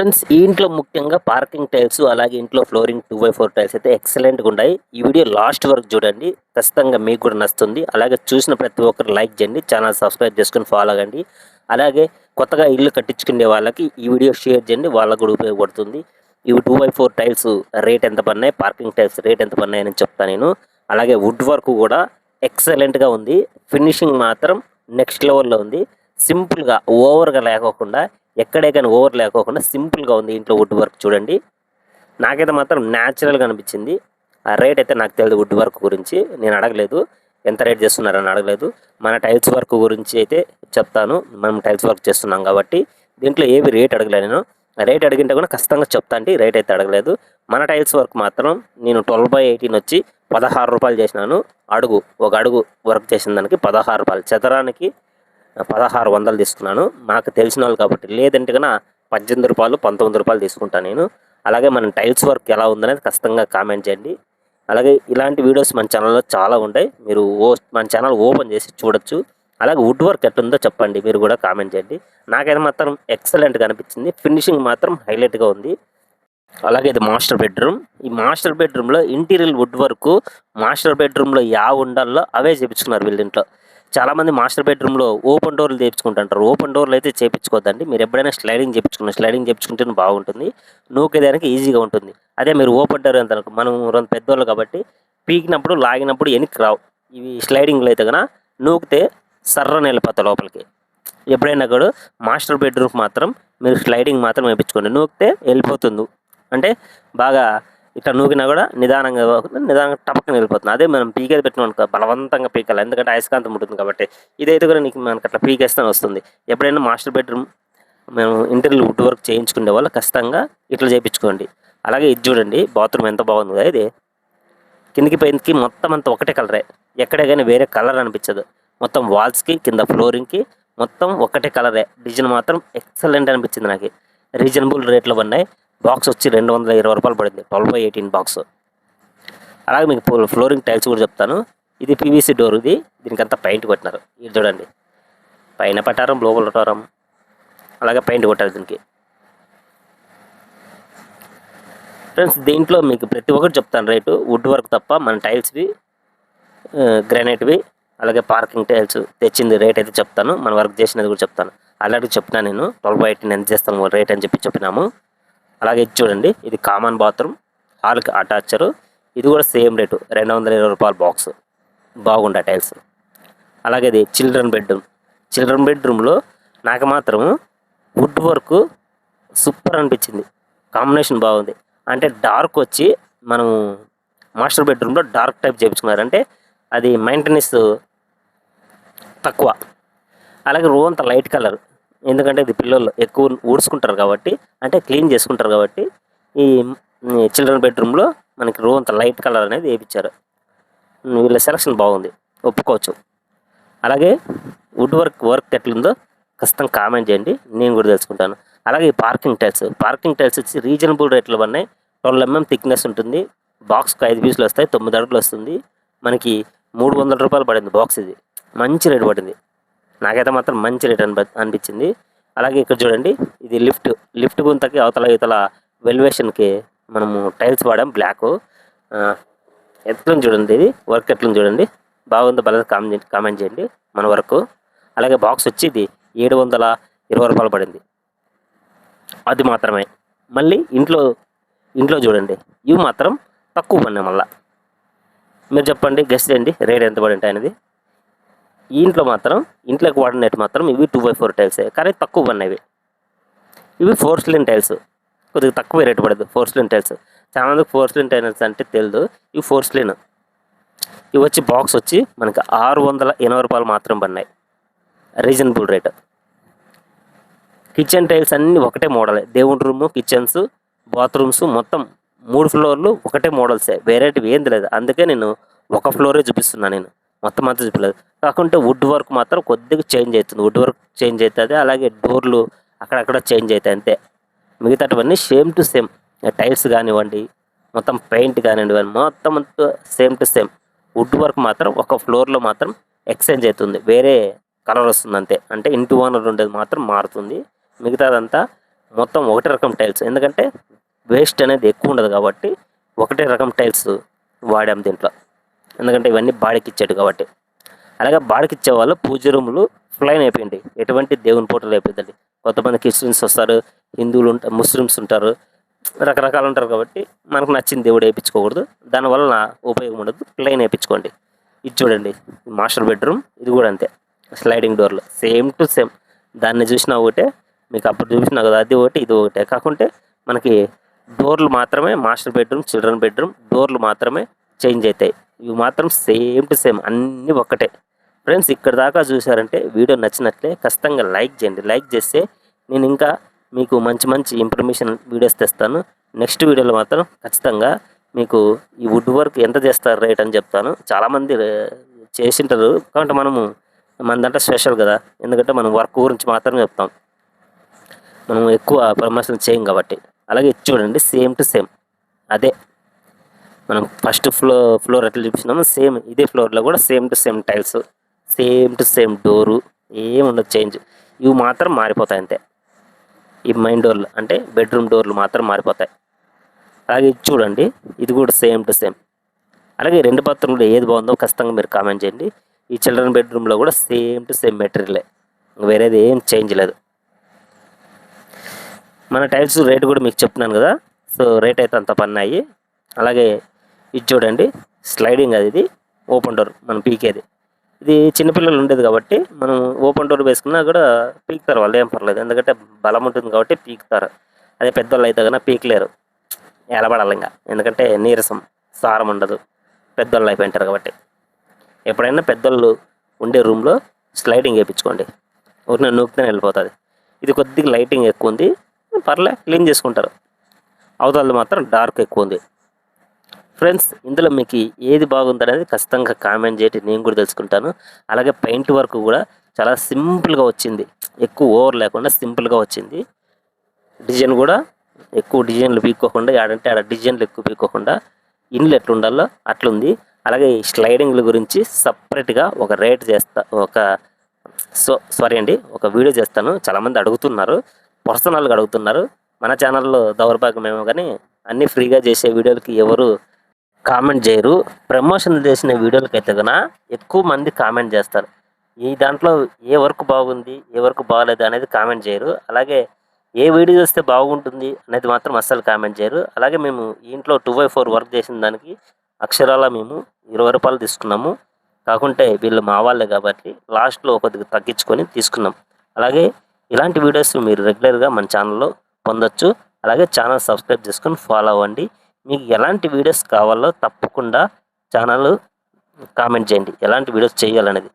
Friends ఈ ఇంట్లో ముఖ్యంగా పార్కింగ్ టైల్స్ అలాగే ఇంట్లో flooring two by four tiles అయితే ఎక్సలెంట్గా ఉన్నాయి. ఈ వీడియో లాస్ట్ వరకు చూడండి. ఖచ్చితంగా మీకు కూడా నచ్చుతుంది. అలాగే చూసిన ప్రతి ఒక్కరు లైక్ చేయండి. ఛానల్ సబ్స్క్రైబ్ చేసుకుని ఫాలో అవ్వండి. అలాగే కొత్తగా ఇల్లు కట్టించుకునే వాళ్ళకి ఈ వీడియో షేర్ చేయండి. వాళ్ళకు కూడా ఉపయోగపడుతుంది. ఇవి two by four tiles rate ఎంత పడినాయి? పార్కింగ్ టైల్స్ రేట్ ఎంత పడినాయి అని చెప్తాను నేను. అలాగే వుడ్ వర్క్ కూడా ఎక్సలెంట్గా ఉంది. ఫినిషింగ్ మాత్రం నెక్స్ట్ లెవెల్లో ఉంది. సింపుల్గా ఓవర్గా లేకోకుండా ఎక్కడే కానీ ఓవర్ లేకోకుండా సింపుల్గా ఉంది ఇంట్లో వుడ్ వర్క్ చూడండి. నాకైతే మాత్రం న్యాచురల్గా అనిపించింది. ఆ రేట్ అయితే నాకు తెలియదు వుడ్ వర్క్ గురించి. నేను అడగలేదు. ఎంత రేట్ చేస్తున్నారని అడగలేదు. మన టైల్స్ వర్క్ గురించి అయితే చెప్తాను. మనం టైల్స్ వర్క్ చేస్తున్నాం కాబట్టి. దీంట్లో ఏవి రేట్ అడగలేదు నేను. రేట్ అడిగింటే కూడా ఖచ్చితంగా చెప్తా అంటే రేట్ అయితే అడగలేదు. మన టైల్స్ వర్క్ మాత్రం నేను ట్వెల్వ్ బై ఎయిటీన్ వచ్చి పదహారు రూపాయలు చేసినాను. అడుగు ఒక అడుగు వర్క్ చేసిన దానికి పదహారు రూపాయలు. చదరానికి పదహారు వందలు తీసుకున్నాను. నాకు తెలిసిన వాళ్ళు కాబట్టి లేదంటే కన్నా పద్దెనిమిది రూపాయలు పంతొమ్మిది రూపాయలు తీసుకుంటాను నేను. అలాగే మన టైల్స్ వర్క్ ఎలా ఉందనేది ఖచ్చితంగా కామెంట్ చేయండి. అలాగే ఇలాంటి వీడియోస్ మన ఛానల్లో చాలా ఉంటాయి. మీరు ఓ మన ఛానల్ ఓపెన్ చేసి చూడొచ్చు. అలాగే వుడ్ వర్క్ ఎట్లుందో చెప్పండి. మీరు కూడా కామెంట్ చేయండి. నాకైతే మాత్రం ఎక్సలెంట్గా అనిపించింది. ఫినిషింగ్ మాత్రం హైలైట్గా ఉంది. అలాగే ఇది మాస్టర్ బెడ్రూమ్. ఈ మాస్టర్ బెడ్రూమ్లో ఇంటీరియర్ వుడ్ వర్క్ మాస్టర్ బెడ్రూమ్లో యా ఉండాలో అవే చేపించుకున్నారు వీళ్ళింట్లో. చాలామంది మాస్టర్ బెడ్రూమ్లో ఓపెన్ డోర్లు చేయించుకుంటుంటారు ఓపెన్ డోర్లు అయితే చేయించుకోవద్దండి మీరు ఎప్పుడైనా స్లైడింగ్ చేయించుకున్న స్లైడింగ్ చేయించుకుంటేనే బాగుంటుంది. నూకేదానికి ఈజీగా ఉంటుంది. అదే మీరు ఓపెన్ డోర్ ఎంత మనం రెండు పెద్దోళ్ళు కాబట్టి పీకినప్పుడు లాగినప్పుడు వెనక్కి రావు. ఇవి స్లైడింగ్లో అయితే కనుక నూకితే సర్రని వెళ్ళిపోతాయి లోపలికి. ఎప్పుడైనా కూడా మాస్టర్ బెడ్రూమ్ మాత్రం మీరు స్లైడింగ్ మాత్రం వేయించుకోండి. నూకితే వెళ్ళిపోతుంది. అంటే బాగా ఇట్లా నూకినా కూడా నిదానంగా పోకుండా నిదానంగా టపక్కన వెళ్ళిపోతుంది. అదే మనం పీకేది పెట్టినాం అనుకో బలవంతంగా పీకాలి. ఎందుకంటే అయస్కాంతం ఉంటుంది కాబట్టి ఇదైతే కూడా నీకు మనకి అట్లా పీకేస్తానే వస్తుంది. ఎప్పుడైనా మాస్టర్ బెడ్రూమ్ మేము ఇంటర్వ్యూ వుడ్ వర్క్ చేయించుకునే వాళ్ళు ఖచ్చితంగా ఇట్లా చేయించుకోండి. అలాగే ఇది చూడండి బాత్రూమ్ ఎంత బాగుంది కదా ఇది. కిందికి పైకి మొత్తం అంతా ఒకటే కలరే. ఎక్కడే కానీ వేరే కలర్ అనిపించదు. మొత్తం వాల్స్కి కింద ఫ్లోరింగ్కి మొత్తం ఒకటే కలరే. డిజైన్ మాత్రం ఎక్సలెంట్ అనిపించింది నాకు. రీజనబుల్ రేట్లో ఉన్నాయి. బాక్స్ వచ్చి రెండు వందల ఇరవై రూపాయలు పడింది. Twelve by eighteen box. అలాగే మీకు ఫ్లోరింగ్ టైల్స్ కూడా చెప్తాను. ఇది పీవీసీ డోర్ ఇది. దీనికి అంతా పెయింట్ కొట్టినారు. ఇది చూడండి. పైన పట్టారం లోపల పటారం. అలాగే పెయింట్ కొట్టారు దీనికి. ఫ్రెండ్స్ దీంట్లో మీకు ప్రతి ఒక్కటి చెప్తాను రేటు. వుడ్ వర్క్ తప్ప మన టైల్స్వి గ్రానైట్వి అలాగే పార్కింగ్ టైల్స్ తెచ్చింది రేట్ అయితే చెప్తాను. మన వర్క్ చేసినది కూడా చెప్తాను. అలాంటి చెప్పినా నేను. ట్వెల్వ్ ఎయిటీన్ ఎంత చేస్తాము రేట్ అని చెప్పి చెప్పినాము. అలాగే ఇది చూడండి ఇది కామన్ బాత్రూమ్ హాల్కి అటాచరు ఇది కూడా సేమ్ రేటు రెండు వందల ఇరవై రూపాయల బాక్స్ బాగుండే టైల్స్ అలాగే ఇది చిల్డ్రన్ బెడ్రూమ్ చిల్డ్రన్ బెడ్రూమ్లో నాకు మాత్రం వుడ్ వర్క్ సూపర్ అనిపించింది. కాంబినేషన్ బాగుంది. అంటే డార్క్ వచ్చి మనము మాస్టర్ బెడ్రూమ్లో డార్క్ టైప్ చేయించుకున్నారు. అంటే అది మెయింటెనెన్స్ తక్కువ. అలాగే రూమ్ అంతా లైట్ కలర్ ఎందుకంటే ఇది పిల్లలు ఎక్కువ ఊడ్చుకుంటారు కాబట్టి అంటే క్లీన్ చేసుకుంటారు కాబట్టి ఈ చిల్డ్రన్ బెడ్రూమ్లో మనకి రో అంత లైట్ కలర్ అనేది వేయించారు వీళ్ళ సెలక్షన్ బాగుంది. ఒప్పుకోవచ్చు. అలాగే వుడ్ వర్క్ వర్క్ ఎట్లుందో ఖచ్చితంగా కామెంట్ చేయండి. నేను కూడా తెలుసుకుంటాను. అలాగే ఈ పార్కింగ్ టైల్స్ పార్కింగ్ టైల్స్ వచ్చి రీజనబుల్ రేట్లు ఉన్నాయి. ట్వెల్వ్ ఎంఎం థిక్నెస్ ఉంటుంది. బాక్స్కి ఐదు పీసులు వస్తాయి తొమ్మిది అడుగులు వస్తుంది. మనకి మూడు వందల రూపాయలు పడింది బాక్స్ ఇది. మంచి రేటు పడింది. నాకైతే మాత్రం మంచి రేట్ అనిపి అనిపించింది. అలాగే ఇక్కడ చూడండి ఇది లిఫ్ట్ లిఫ్ట్ గుంతకి అవతల ఇవతల వెల్వేషన్కి మనము టైల్స్ వాడాం బ్లాక్. ఎట్లని చూడండి ఇది వర్క్ ఎట్లని చూడండి. బాగుందో బల కామెంట్ కామెంట్ చేయండి మన వరకు. అలాగే బాక్స్ వచ్చి ఇది ఏడు వందల ఇరవై రూపాయలు పడింది. అది మాత్రమే. మళ్ళీ ఇంట్లో ఇంట్లో చూడండి ఇవి మాత్రం తక్కువ పడినాయి మళ్ళా. మీరు చెప్పండి గెస్ట్ చేయండి రేట్ ఎంత పడి ఉంటాయనేది ఇంట్లో మాత్రం ఇంట్లోకి వాడినట్టు మాత్రం ఇవి టూ బై ఫోర్ టైల్సే కానీ తక్కువ పడినవి ఇవి. ఫోర్ స్లిన్ టైల్స్ కొద్దిగా తక్కువ రేటు పడదు ఫోర్ స్లిన్ టైల్స్ చాలా మందికి ఫోర్ స్లిన్ టైల్స్ అంటే తెలియదు ఇవి ఫోర్ స్లిన్ ఇవి వచ్చి బాక్స్ వచ్చి మనకి ఆరు వందల ఎనభై రూపాయలు మాత్రం పడినాయి. రీజనబుల్ రేట్ కిచెన్ టైల్స్ అన్నీ ఒకటే మోడలే దేవుడి రూము కిచెన్స్ బాత్రూమ్స్ మొత్తం మూడు ఫ్లోర్లు ఒకటే మోడల్సే వేరేటివి ఏం లేదు. అందుకే నేను ఒక ఫ్లోరే చూపిస్తున్నాను నేను. మొత్తం అంతా చూపలేదు. కాకుంటే వుడ్ వర్క్ మాత్రం కొద్దిగా చేంజ్ అవుతుంది. వుడ్ వర్క్ చేంజ్ అవుతుంది. అలాగే డోర్లు అక్కడక్కడ చేంజ్ అవుతాయి అంతే. మిగతావన్నీ సేమ్ టు సేమ్. టైల్స్ కానివ్వండి మొత్తం పెయింట్ కానివ్వండి మొత్తం అంతా same to same. Wood work మాత్రం ఒక ఫ్లోర్లో మాత్రం ఎక్స్చేంజ్ అవుతుంది. వేరే కలర్ వస్తుంది అంతే. అంటే ఇంటి ఓనర్ ఉండేది మాత్రం మారుతుంది. మిగతాదంతా మొత్తం ఒకటే రకం టైల్స్. ఎందుకంటే వేస్ట్ అనేది ఎక్కువ ఉండదు కాబట్టి ఒకటే రకం టైల్స్ వాడాం దీంట్లో. ఎందుకంటే ఇవన్నీ బాడీకి ఇచ్చాడు కాబట్టి. అలాగే బాడకిచ్చే వాళ్ళు పూజ రూములు ఫ్లైన్ అయిపోయింది. ఎటువంటి దేవుని ఫోటోలు అయిపోయిందండి. కొంతమంది క్రిస్టియన్స్ వస్తారు హిందువులు ఉంటారు ముస్లిమ్స్ ఉంటారు రకరకాలు ఉంటారు కాబట్టి మనకు నచ్చిన దేవుడు వేయించుకోకూడదు. దానివల్ల ఉపయోగం ఉండదు. ప్లెయిన్ వేయించుకోండి. ఇది చూడండి మాస్టర్ బెడ్రూమ్ ఇది కూడా అంతే. స్లైడింగ్ డోర్లు సేమ్ టు సేమ్ దాన్ని చూసినా ఒకటే మీకు అప్పుడు చూపించినా కదా అది ఒకటి ఇది ఒకటే. కాకుంటే మనకి డోర్లు మాత్రమే మాస్టర్ బెడ్రూమ్ చిల్డ్రన్ బెడ్రూమ్ డోర్లు మాత్రమే చేంజ్ అవుతాయి. ఇవి మాత్రం సేమ్ టు సేమ్ అన్నీ ఒక్కటే. ఫ్రెండ్స్ ఇక్కడ దాకా చూసారంటే వీడియో నచ్చినట్లే ఖచ్చితంగా లైక్ చేయండి. లైక్ చేస్తే నేను ఇంకా మీకు మంచి మంచి ఇన్ఫర్మేషన్ వీడియోస్ తెస్తాను. నెక్స్ట్ వీడియోలో మాత్రం ఖచ్చితంగా మీకు ఈ వుడ్ వర్క్ ఎంత చేస్తారు రేట్ అని చెప్తాను. చాలామంది చేసింటారు. కాబట్టి మనము మనదంటే స్పెషల్ కదా. ఎందుకంటే మనం వర్క్ గురించి మాత్రమే చెప్తాం. మనం ఎక్కువ ప్రమోషన్ చేయం కాబట్టి. అలాగే చూడండి సేమ్ టు సేమ్ అదే. మనం ఫస్ట్ ఫ్లో ఫ్లోర్ ఎట్లా చూపించినామో సేమ్ ఇదే ఫ్లోర్లో కూడా same to same tiles same to same door ఏం ఉండదు చేంజ్. ఇవి మాత్రం మారిపోతాయి అంతే. ఈ మెయిన్ డోర్లు అంటే బెడ్రూమ్ డోర్లు మాత్రం మారిపోతాయి. అలాగే ఇది చూడండి ఇది కూడా సేమ్ టు సేమ్. అలాగే రెండు బాత్రూంలో ఏది బాగుందో ఖచ్చితంగా మీరు కామెంట్ చేయండి. ఈ చిల్డ్రన్ బెడ్రూమ్లో కూడా సేమ్ టు సేమ్ మెటీరియలే. వేరేది ఏం చేంజ్ లేదు. మన టైల్స్ రేట్ కూడా మీకు చెప్తున్నాను కదా సో రేట్ అయితే అంత పన్నాయి. అలాగే ఇది చూడండి స్లైడింగ్ అది ఇది ఓపెన్ డోర్ మనం పీకేది. ఇది చిన్నపిల్లలు ఉండేది కాబట్టి మనం ఓపెన్ డోర్ వేసుకున్నా కూడా పీకుతారు వాళ్ళు ఏం పర్లేదు. ఎందుకంటే బలం ఉంటుంది కాబట్టి పీకుతారు. అదే పెద్దవాళ్ళు అయితే కన్నా పీకలేరు. ఎలబడాలి ఇంకా. ఎందుకంటే నీరసం సారం ఉండదు. పెద్దవాళ్ళు అయిపోయింటారు కాబట్టి. ఎప్పుడైనా పెద్దోళ్ళు ఉండే రూమ్లో స్లైడింగ్ వేయించుకోండి. ఊరిని నూకితే వెళ్ళిపోతుంది. ఇది కొద్దిగా లైటింగ్ ఎక్కువ ఉంది. పర్లే క్లీన్ చేసుకుంటారు. అవతలది మాత్రం డార్క్ ఎక్కువ ఉంది. ఫ్రెండ్స్ ఇందులో మీకు ఏది బాగుందనేది ఖచ్చితంగా కామెంట్ చేయండి నేను కూడా తెలుసుకుంటాను. అలాగే పెయింట్ వర్క్ కూడా చాలా సింపుల్గా వచ్చింది. ఎక్కువ ఓవర్ లేకుండా సింపుల్గా వచ్చింది. డిజైన్ కూడా ఎక్కువ డిజైన్లు పీక్కోకుండా ఆడంటే ఆడ డిజైన్లు ఎక్కువ పీక్కోకుండా ఇండ్లు ఎట్లుండాలో అట్లుంది. అలాగే ఈ స్లైడింగ్ల గురించి సపరేట్గా ఒక రేట్ చేస్తా ఒక సో సారీ అండి ఒక వీడియో చేస్తాను. చాలామంది అడుగుతున్నారు పర్సనల్గా అడుగుతున్నారు. మన ఛానల్లో దౌర్భాగ్యమేమో కానీ అన్నీ ఫ్రీగా చేసే వీడియోలకి ఎవరు కామెంట్ చేయరు. ప్రమోషన్ చేసిన వీడియోలకైతే అయితే కనుక ఎక్కువ మంది కామెంట్ చేస్తారు. ఈ దాంట్లో ఏ వర్క్ బాగుంది ఏ వర్క్ బాగాలేదు అనేది కామెంట్ చేయరు. అలాగే ఏ వీడియో చేస్తే బాగుంటుంది అనేది మాత్రం అస్సలు కామెంట్ చేయరు. అలాగే మేము ఇంట్లో టూ బై ఫోర్ వర్క్ చేసిన దానికి అక్షరాల మేము ఇరవై రూపాయలు తీసుకున్నాము. కాకుంటే వీళ్ళు మా వాళ్ళే కాబట్టి లాస్ట్లో కొద్దిగా తగ్గించుకొని తీసుకున్నాం. అలాగే ఇలాంటి వీడియోస్ మీరు రెగ్యులర్గా మన ఛానల్లో పొందొచ్చు. అలాగే ఛానల్ సబ్స్క్రైబ్ చేసుకొని ఫాలో అవ్వండి. మీకు ఎలాంటి వీడియోస్ కావాలో తప్పకుండా ఛానల్ కామెంట్ చేయండి. ఎలాంటి వీడియోస్ చేయాలనేది.